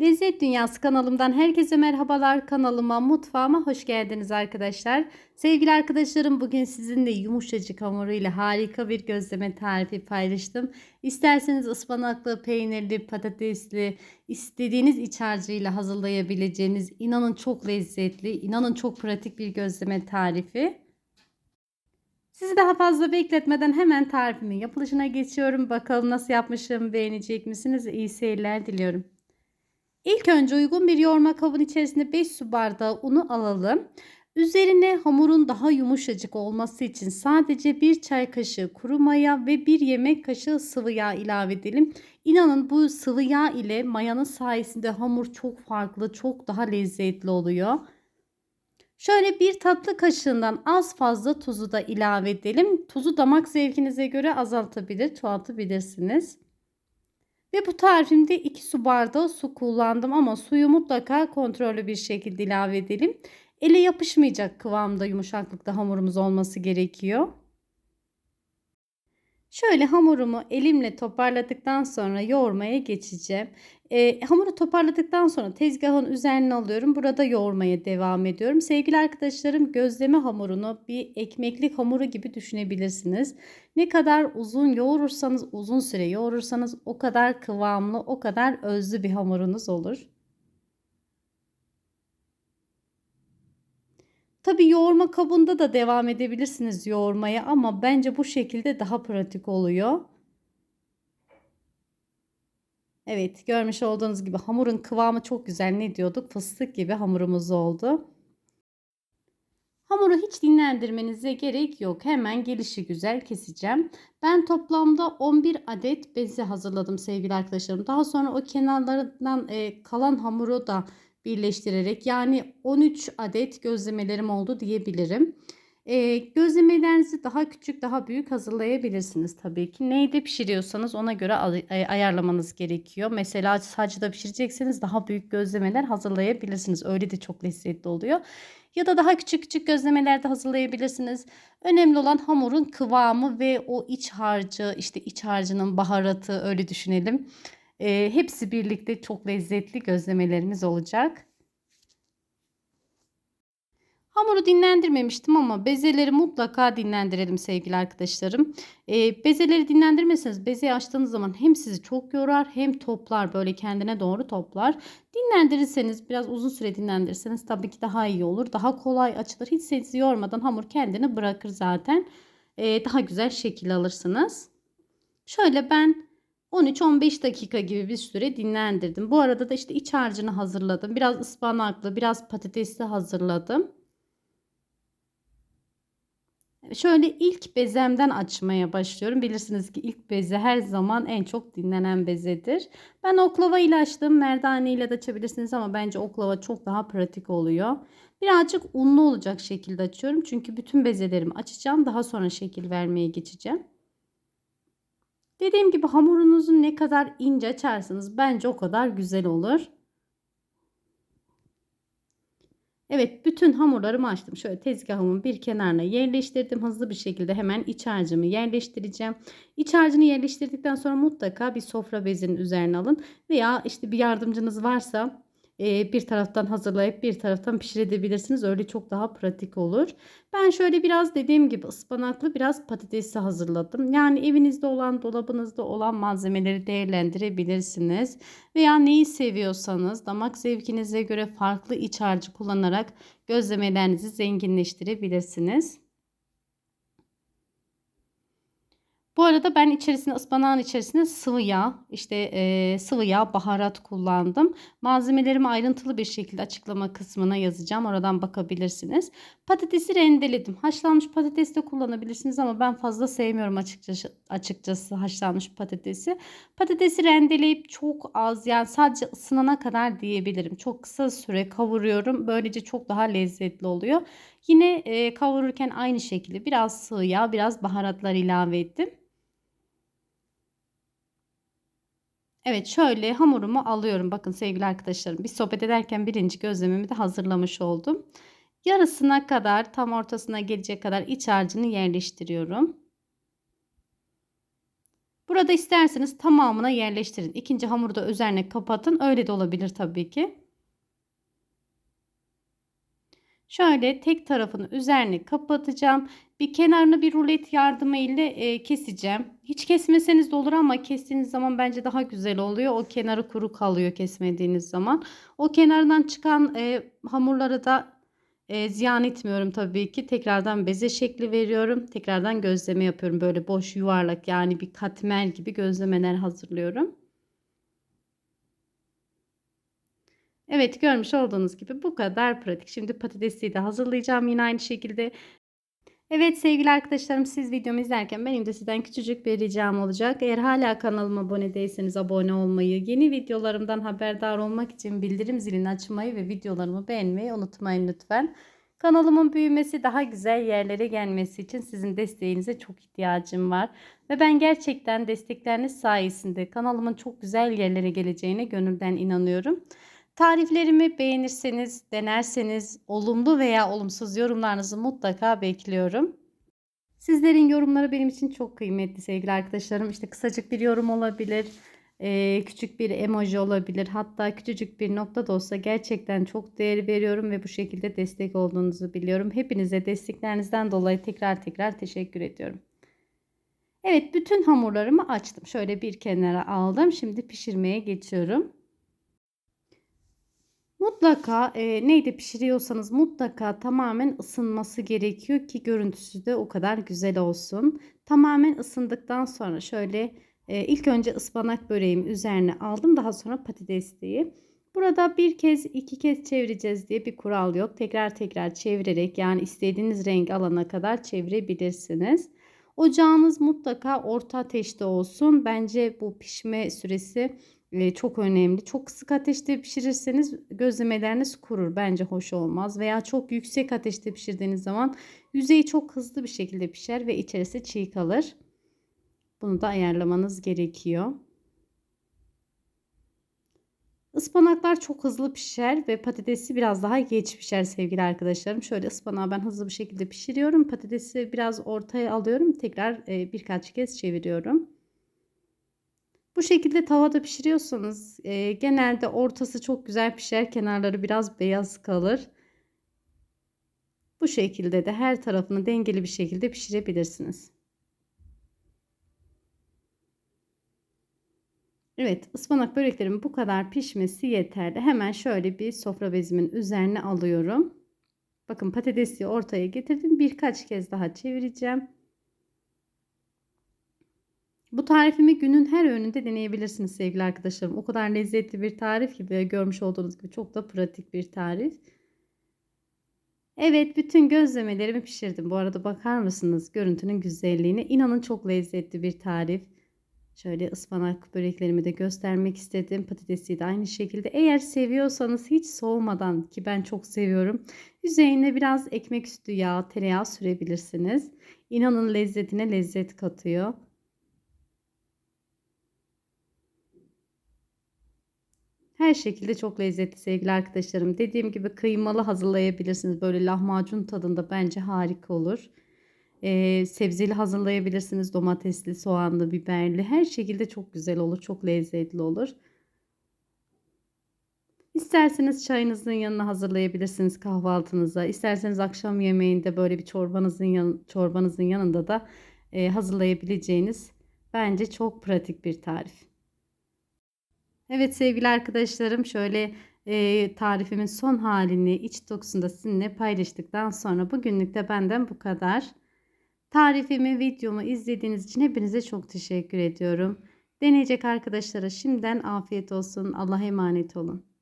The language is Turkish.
Lezzet Dünyası kanalımdan herkese merhabalar. Kanalıma, mutfağıma hoş geldiniz arkadaşlar. Sevgili arkadaşlarım bugün sizinle yumuşacık hamuruyla harika bir gözleme tarifi paylaştım. İsterseniz ıspanaklı, peynirli, patatesli, istediğiniz iç harcıyla hazırlayabileceğiniz inanın çok lezzetli, inanın çok pratik bir gözleme tarifi. Sizi daha fazla bekletmeden hemen tarifimin yapılışına geçiyorum. Bakalım nasıl yapmışım, beğenecek misiniz? İyi seyirler diliyorum. İlk önce uygun bir yoğurma kabının içerisinde 5 su bardağı unu alalım. Üzerine hamurun daha yumuşacık olması için sadece 1 çay kaşığı kuru maya ve 1 yemek kaşığı sıvı yağ ilave edelim. İnanın bu sıvı yağ ile mayanın sayesinde hamur çok farklı, çok daha lezzetli oluyor. Şöyle bir tatlı kaşığından az fazla tuzu da ilave edelim. Tuzu damak zevkinize göre azaltabilir, çoğaltabilirsiniz. Ve bu tarifimde 2 su bardağı su kullandım ama suyu mutlaka kontrollü bir şekilde ilave edelim. Ele yapışmayacak kıvamda yumuşaklıkta hamurumuz olması gerekiyor. Şöyle hamurumu elimle toparladıktan sonra yoğurmaya geçeceğim. E, hamuru toparladıktan sonra tezgahın üzerine alıyorum. Burada yoğurmaya devam ediyorum. Sevgili arkadaşlarım gözleme hamurunu bir ekmeklik hamuru gibi düşünebilirsiniz. Ne kadar uzun yoğurursanız uzun süre yoğurursanız o kadar kıvamlı o kadar özlü bir hamurunuz olur. Tabi yoğurma kabında da devam edebilirsiniz yoğurmaya ama bence bu şekilde daha pratik oluyor. Evet görmüş olduğunuz gibi hamurun kıvamı çok güzel. Ne diyorduk? Fıstık gibi hamurumuz oldu. Hamuru hiç dinlendirmenize gerek yok. Hemen gelişi güzel keseceğim. Ben toplamda 11 adet bezi hazırladım sevgili arkadaşlarım. Daha sonra o kenarlarından e, kalan hamuru da birleştirerek yani 13 adet gözlemelerim oldu diyebilirim. E, gözlemelerinizi daha küçük daha büyük hazırlayabilirsiniz tabii ki. Neyde pişiriyorsanız ona göre ayarlamanız gerekiyor. Mesela sacda pişirecekseniz daha büyük gözlemeler hazırlayabilirsiniz. Öyle de çok lezzetli oluyor. Ya da daha küçük küçük gözlemeler de hazırlayabilirsiniz. Önemli olan hamurun kıvamı ve o iç harcı işte iç harcının baharatı öyle düşünelim. E, hepsi birlikte çok lezzetli gözlemelerimiz olacak. Hamuru dinlendirmemiştim ama bezeleri mutlaka dinlendirelim sevgili arkadaşlarım. E, bezeleri dinlendirmeseniz bezeyi açtığınız zaman hem sizi çok yorar hem toplar böyle kendine doğru toplar. Dinlendirirseniz biraz uzun süre dinlendirirseniz tabii ki daha iyi olur. Daha kolay açılır. Hiç sizi yormadan hamur kendini bırakır zaten. E, daha güzel şekil alırsınız. Şöyle ben 13-15 dakika gibi bir süre dinlendirdim. Bu arada da işte iç harcını hazırladım. Biraz ıspanaklı, biraz patatesli hazırladım. Şöyle ilk bezemden açmaya başlıyorum. Bilirsiniz ki ilk beze her zaman en çok dinlenen bezedir. Ben oklava ile açtım. Merdane ile de açabilirsiniz ama bence oklava çok daha pratik oluyor. Birazcık unlu olacak şekilde açıyorum. Çünkü bütün bezelerimi açacağım. Daha sonra şekil vermeye geçeceğim. Dediğim gibi hamurunuzu ne kadar ince açarsanız bence o kadar güzel olur. Evet bütün hamurlarımı açtım. Şöyle tezgahımın bir kenarına yerleştirdim. Hızlı bir şekilde hemen iç harcımı yerleştireceğim. İç harcını yerleştirdikten sonra mutlaka bir sofra bezinin üzerine alın. Veya işte bir yardımcınız varsa bir taraftan hazırlayıp bir taraftan pişirebilirsiniz. Öyle çok daha pratik olur. Ben şöyle biraz dediğim gibi ıspanaklı biraz patatesi hazırladım. Yani evinizde olan dolabınızda olan malzemeleri değerlendirebilirsiniz. Veya neyi seviyorsanız damak zevkinize göre farklı iç harcı kullanarak gözlemelerinizi zenginleştirebilirsiniz. Bu arada ben içerisine ıspanağın içerisine sıvı yağ, işte e, sıvı yağ, baharat kullandım. Malzemelerimi ayrıntılı bir şekilde açıklama kısmına yazacağım. Oradan bakabilirsiniz. Patatesi rendeledim. Haşlanmış patates de kullanabilirsiniz ama ben fazla sevmiyorum açıkçası, açıkçası haşlanmış patatesi. Patatesi rendeleyip çok az yani sadece ısınana kadar diyebilirim. Çok kısa süre kavuruyorum. Böylece çok daha lezzetli oluyor. Yine e, kavururken aynı şekilde biraz sıvı yağ, biraz baharatlar ilave ettim. Evet şöyle hamurumu alıyorum. Bakın sevgili arkadaşlarım bir sohbet ederken birinci gözlememi de hazırlamış oldum. Yarısına kadar tam ortasına gelecek kadar iç harcını yerleştiriyorum. Burada isterseniz tamamına yerleştirin. İkinci hamuru da üzerine kapatın. Öyle de olabilir tabii ki. Şöyle tek tarafını üzerine kapatacağım. Bir kenarını bir rulet yardımı ile e, keseceğim. Hiç kesmeseniz de olur ama kestiğiniz zaman bence daha güzel oluyor. O kenarı kuru kalıyor kesmediğiniz zaman. O kenardan çıkan e, hamurları da e, ziyan etmiyorum tabii ki. Tekrardan beze şekli veriyorum. Tekrardan gözleme yapıyorum. Böyle boş yuvarlak yani bir katmer gibi gözlemeler hazırlıyorum. Evet görmüş olduğunuz gibi bu kadar pratik. Şimdi patatesi de hazırlayacağım yine aynı şekilde. Evet sevgili arkadaşlarım siz videomu izlerken benim de sizden küçücük bir ricam olacak. Eğer hala kanalıma abone değilseniz abone olmayı, yeni videolarımdan haberdar olmak için bildirim zilini açmayı ve videolarımı beğenmeyi unutmayın lütfen. Kanalımın büyümesi, daha güzel yerlere gelmesi için sizin desteğinize çok ihtiyacım var. Ve ben gerçekten destekleriniz sayesinde kanalımın çok güzel yerlere geleceğine gönülden inanıyorum. Tariflerimi beğenirseniz, denerseniz olumlu veya olumsuz yorumlarınızı mutlaka bekliyorum. Sizlerin yorumları benim için çok kıymetli sevgili arkadaşlarım. İşte kısacık bir yorum olabilir, küçük bir emoji olabilir. Hatta küçücük bir nokta da olsa gerçekten çok değer veriyorum ve bu şekilde destek olduğunuzu biliyorum. Hepinize desteklerinizden dolayı tekrar tekrar teşekkür ediyorum. Evet bütün hamurlarımı açtım. Şöyle bir kenara aldım. Şimdi pişirmeye geçiyorum. Mutlaka e, neyde pişiriyorsanız mutlaka tamamen ısınması gerekiyor ki görüntüsü de o kadar güzel olsun. Tamamen ısındıktan sonra şöyle e, ilk önce ıspanak böreğimi üzerine aldım. Daha sonra patatesliği. Burada bir kez iki kez çevireceğiz diye bir kural yok. Tekrar tekrar çevirerek yani istediğiniz renk alana kadar çevirebilirsiniz. Ocağınız mutlaka orta ateşte olsun. Bence bu pişme süresi çok önemli. Çok kısık ateşte pişirirseniz gözlemeleriniz kurur. Bence hoş olmaz. Veya çok yüksek ateşte pişirdiğiniz zaman yüzeyi çok hızlı bir şekilde pişer ve içerisi çiğ kalır. Bunu da ayarlamanız gerekiyor. Ispanaklar çok hızlı pişer ve patatesi biraz daha geç pişer sevgili arkadaşlarım. Şöyle ıspanağı ben hızlı bir şekilde pişiriyorum. Patatesi biraz ortaya alıyorum. Tekrar birkaç kez çeviriyorum. Bu şekilde tavada pişiriyorsanız e, genelde ortası çok güzel pişer. Kenarları biraz beyaz kalır. Bu şekilde de her tarafını dengeli bir şekilde pişirebilirsiniz. Evet ıspanak böreklerimin bu kadar pişmesi yeterli. Hemen şöyle bir sofra bezimin üzerine alıyorum. Bakın patatesi ortaya getirdim. Birkaç kez daha çevireceğim. Bu tarifimi günün her öğününde deneyebilirsiniz sevgili arkadaşlarım. O kadar lezzetli bir tarif gibi görmüş olduğunuz gibi çok da pratik bir tarif. Evet bütün gözlemelerimi pişirdim. Bu arada bakar mısınız görüntünün güzelliğine? İnanın çok lezzetli bir tarif. Şöyle ıspanak böreklerimi de göstermek istedim. Patatesi de aynı şekilde. Eğer seviyorsanız hiç soğumadan ki ben çok seviyorum. Üzerine biraz ekmek üstü yağ, tereyağı sürebilirsiniz. İnanın lezzetine lezzet katıyor. Her şekilde çok lezzetli sevgili arkadaşlarım. Dediğim gibi kıymalı hazırlayabilirsiniz. Böyle lahmacun tadında bence harika olur. Ee, sebzeli hazırlayabilirsiniz. Domatesli, soğanlı, biberli. Her şekilde çok güzel olur. Çok lezzetli olur. İsterseniz çayınızın yanına hazırlayabilirsiniz kahvaltınıza. İsterseniz akşam yemeğinde böyle bir çorbanızın yan, çorbanızın yanında da e, hazırlayabileceğiniz bence çok pratik bir tarif. Evet sevgili arkadaşlarım şöyle e, tarifimin son halini iç dokusunda sizinle paylaştıktan sonra bugünlük de benden bu kadar. Tarifimi, videomu izlediğiniz için hepinize çok teşekkür ediyorum. Deneyecek arkadaşlara şimdiden afiyet olsun. Allah'a emanet olun.